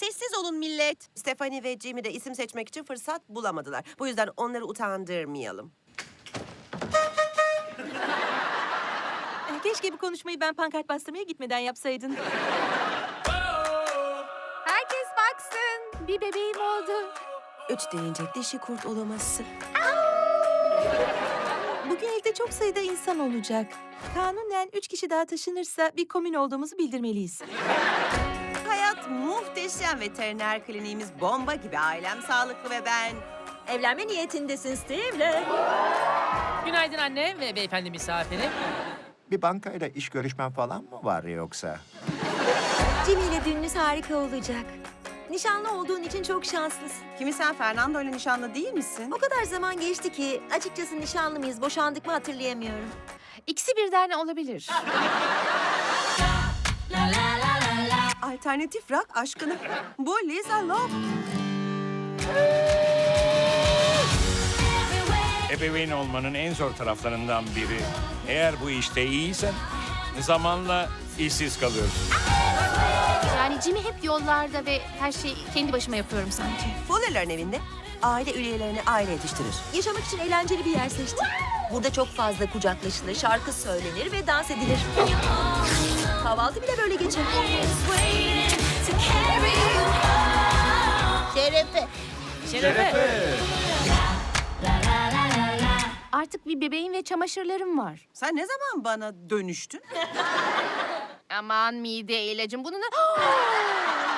Sessiz olun millet. Stephanie ve Jimmy de isim seçmek için fırsat bulamadılar. Bu yüzden onları utandırmayalım. Eh, Keşke bu konuşmayı ben pankart bastırmaya gitmeden yapsaydın. Herkes baksın. Bir bebeğim oldu. Üç deyince dişi kurt olaması. Bugün evde çok sayıda insan olacak. Kanunen üç kişi daha taşınırsa bir komün olduğumuzu bildirmeliyiz. Muhteşem veteriner kliniğimiz bomba gibi. Ailem sağlıklı ve ben... Evlenme niyetindesin Steve'le. Günaydın anne ve beyefendi misafiri. Bir bankayla iş görüşmen falan mı var yoksa? Jimmy ile düğününüz harika olacak. Nişanlı olduğun için çok şanslısın. Kimi sen Fernando ile nişanlı değil misin? O kadar zaman geçti ki açıkçası nişanlı mıyız, boşandık mı hatırlayamıyorum. İkisi birden olabilir. Alternatif rock aşkını. Bu Lisa Love. Ebeveyn olmanın en zor taraflarından biri. Eğer bu işte iyiysen zamanla işsiz kalıyorsun. Yani Jimmy hep yollarda ve her şeyi kendi başıma yapıyorum sanki. Fuller'ların evinde aile üyelerini aile yetiştirir. Yaşamak için eğlenceli bir yer seçtim. Burada çok fazla kucaklaşılır, şarkı söylenir ve dans edilir. Kahvaltı bile böyle geçer. Şerefe. Artık bir bebeğim ve çamaşırlarım var. Sen ne zaman bana dönüştün? Aman mide ilacım bunu ne...